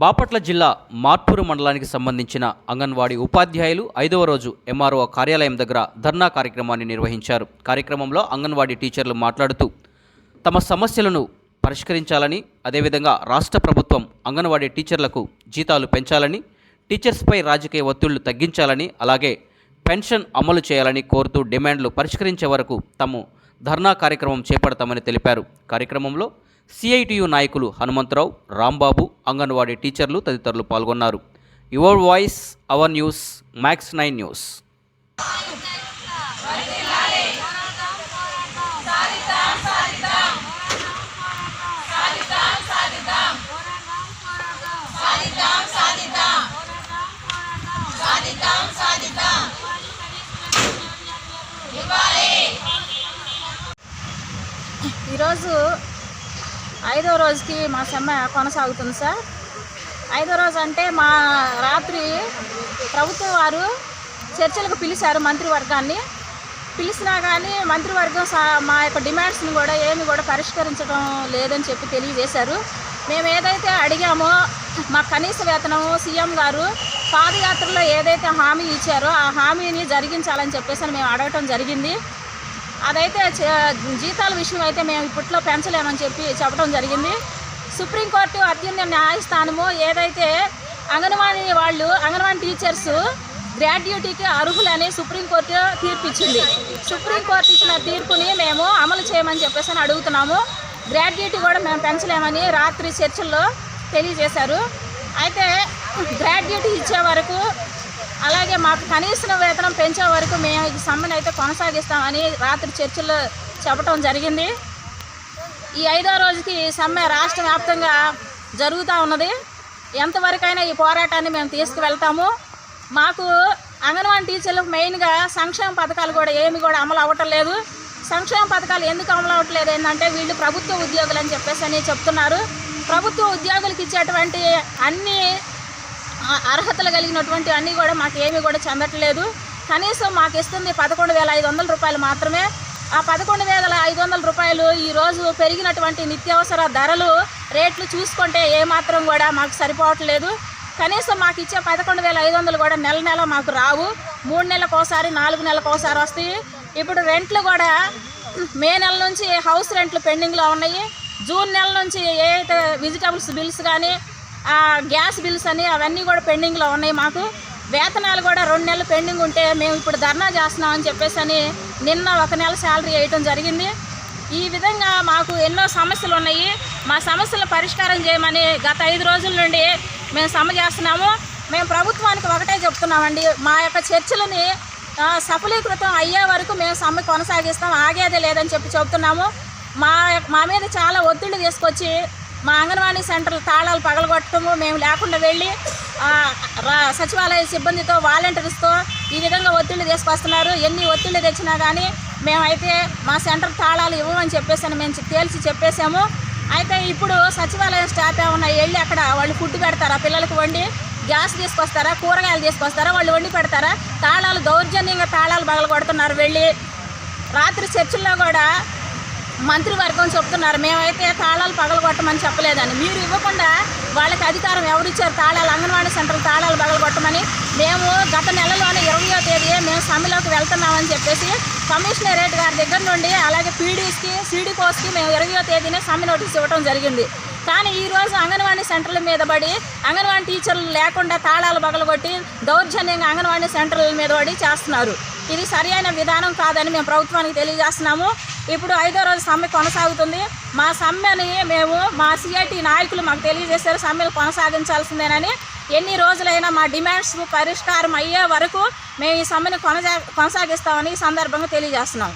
బాపట్ల జిల్లా మార్పూరు మండలానికి సంబంధించిన అంగన్వాడీ ఉపాధ్యాయులు ఐదవ రోజు ఎంఆర్ఓ కార్యాలయం దగ్గర ధర్నా కార్యక్రమాన్ని నిర్వహించారు. కార్యక్రమంలో అంగన్వాడీ టీచర్లు మాట్లాడుతూ తమ సమస్యలను పరిష్కరించాలని అదేవిధంగా రాష్ట్ర ప్రభుత్వం అంగన్వాడీ టీచర్లకు జీతాలు పెంచాలని టీచర్స్పై రాజకీయ ఒత్తిళ్ళు తగ్గించాలని అలాగే పెన్షన్ అమలు చేయాలని కోరుతూ డిమాండ్లు పరిష్కరించే వరకు తాము ధర్నా కార్యక్రమం చేపడతామని తెలిపారు. కార్యక్రమంలో సిఐటియు నాయకులు హనుమంతరావు రాంబాబు అంగన్వాడీ టీచర్లు తదితరులు పాల్గొన్నారు. Your voice our news Max nine news. ఈరోజు ఐదో రోజుకి మా సమ్మె కొనసాగుతుంది సార్. ఐదో రోజు అంటే మా రాత్రి ప్రభుత్వం వారు చర్చలకు పిలిచారు మంత్రివర్గాన్ని. పిలిచినా కానీ మంత్రివర్గం మా యొక్క డిమాండ్స్ని కూడా ఏమి కూడా పరిష్కరించడం లేదని చెప్పి తెలియజేశారు. మేము ఏదైతే అడిగామో మా కనీస వేతనము సీఎం గారు పాదయాత్రలో ఏదైతే హామీ ఇచ్చారో ఆ హామీని జరిగించాలని చెప్పేసి మేము అడగటం జరిగింది. అదైతే జీతాల విషయం అయితే మేము ఇప్పట్లో పెంచలేమని చెప్పి చెప్పడం జరిగింది. సుప్రీంకోర్టు అత్యున్నత న్యాయస్థానము ఏదైతే అంగన్వాడీ వాళ్ళు అంగన్వాడీ టీచర్స్ గ్రాడ్యుటీకి అర్హులని సుప్రీంకోర్టు తీర్పు ఇచ్చింది సుప్రీంకోర్టు ఇచ్చిన తీర్పుని మేము అమలు చేయమని చెప్పేసి అని అడుగుతున్నాము. గ్రాడ్యుటీ కూడా మేము పెంచలేమని రాత్రి చర్చల్లో తెలియజేశారు. అయితే గ్రాడ్యుటీ ఇచ్చే వరకు అలాగే మాకు కనీసం వేతనం పెంచే వరకు మేము ఈ సమ్మెను అయితే కొనసాగిస్తామని రాత్రి చర్చలో చెప్పడం జరిగింది. ఈ ఐదో రోజుకి ఈ సమ్మె రాష్ట్ర వ్యాప్తంగా జరుగుతూ ఉన్నది. ఎంతవరకైనా ఈ పోరాటాన్ని మేము తీసుకువెళ్తాము. మాకు అంగన్వాడీ టీచర్లకు మెయిన్గా సంక్షేమ పథకాలు కూడా ఏమి కూడా అమలు అవ్వటం లేదు. సంక్షేమ పథకాలు ఎందుకు అమలు అవ్వట్లేదు? ఏంటంటే వీళ్ళు ప్రభుత్వ ఉద్యోగులు అని చెప్పేసి అని చెప్తున్నారు. ప్రభుత్వ ఉద్యోగులకు ఇచ్చేటువంటి అన్ని అర్హతలు కలిగినటువంటి అన్నీ కూడా మాకు ఏమీ కూడా చెందట్లేదు. కనీసం మాకు ఇస్తుంది పదకొండు వేల ఐదు వందల రూపాయలు మాత్రమే. ఆ పదకొండు వేల ఐదు వందల రూపాయలు ఈరోజు పెరిగినటువంటి నిత్యావసర ధరలు రేట్లు చూసుకుంటే ఏమాత్రం కూడా మాకు సరిపోవట్లేదు. కనీసం మాకు ఇచ్చే పదకొండు వేల ఐదు వందలు కూడా నెల నెల మాకు రావు. మూడు నెలలకు ఒకసారి నాలుగు నెలలకు ఒకసారి వస్తాయి. ఇప్పుడు రెంట్లు కూడా మే నెల నుంచి హౌస్ రెంట్లు పెండింగ్లో ఉన్నాయి. జూన్ నెల నుంచి ఏ అయితే బిల్స్ కానీ ఆ గ్యాస్ బిల్స్ అని అవన్నీ కూడా పెండింగ్లో ఉన్నాయి. మాకు వేతనాలు కూడా రెండు నెలలు పెండింగ్ ఉంటే మేము ఇప్పుడు ధర్నా చేస్తున్నాం అని చెప్పేసి అని నిన్న ఒక నెల శాలరీ వేయటం జరిగింది. ఈ విధంగా మాకు ఎన్నో సమస్యలు ఉన్నాయి. మా సమస్యలు పరిష్కారం చేయమని గత ఐదు రోజుల నుండి మేము సమ చేస్తున్నాము. మేము ప్రభుత్వానికి ఒకటే చెప్తున్నామండి. మా యొక్క చర్చలని సఫలీకృతం అయ్యే వరకు మేము సమ్మె కొనసాగిస్తాం. ఆగేదే లేదని చెప్పి చెబుతున్నాము మా మా మీద చాలా ఒత్తిడి తీసుకొచ్చి మా అంగన్వాడీ సెంటర్ తాళాలు పగలగొట్టడము మేము లేకుండా వెళ్ళి రా- సచివాలయ సిబ్బందితో వాలంటీర్స్తో ఈ విధంగా ఒత్తిడి తీసుకొస్తున్నారు. ఎన్ని ఒత్తిడి తెచ్చినా కానీ మేమైతే మా సెంటర్ తాళాలు ఇవ్వమని చెప్పేసి అని మేము తేల్చి చెప్పేసాము అయితే ఇప్పుడు సచివాలయం స్టాఫ్ ఏమన్నా వెళ్ళి అక్కడ వాళ్ళు ఫుడ్ పెడతారా? పిల్లలకు వండి గ్యాస్ తీసుకొస్తారా? కూరగాయలు తీసుకొస్తారా? వాళ్ళు వండి పెడతారా? తాళాలు దౌర్జన్యంగా తాళాలు పగలగొడుతున్నారు వెళ్ళి రాత్రి చర్చిల్లో కూడా మంత్రివర్గం చెప్తున్నారు. మేమైతే తాళాలు పగలగొట్టమని చెప్పలేదని. మీరు ఇవ్వకుండా వాళ్ళకి అధికారం ఎవరిచ్చారు? తాళాలు అంగన్వాడీ సెంటర్ తాళాలు పగలగొట్టమని మేము గత నెలలోనే ఇరవయో తేదీ మేము సమ్మెలోకి వెళ్తున్నామని చెప్పేసి కమిషనరేట్ గారి దగ్గర నుండి అలాగే పీడీస్కి సీడీకోస్కి మేము ఇరవయో తేదీనే సమ్మె నోటీస్ ఇవ్వడం జరిగింది. కానీ ఈరోజు అంగన్వాడీ సెంటర్ల మీద పడి అంగన్వాడీ టీచర్లు లేకుండా తాళాలు పగలగొట్టి దౌర్జన్యంగా అంగన్వాడీ సెంటర్ల మీద పడి చేస్తున్నారు. ఇది సరైన విధానం కాదని మేము ప్రభుత్వానికి తెలియజేస్తున్నాము. ఇప్పుడు ఐదో రోజు సమ్మె కొనసాగుతుంది. మా సమ్మెని మేము మా సిఐటి నాయకులు మాకు తెలియజేశారు సమ్మెను కొనసాగించాల్సిందేనని. ఎన్ని రోజులైనా మా డిమాండ్స్ పరిష్కారం అయ్యే వరకు మేము ఈ సమ్మెను కొనసా కొనసాగిస్తామని ఈ సందర్భంగా తెలియజేస్తున్నాము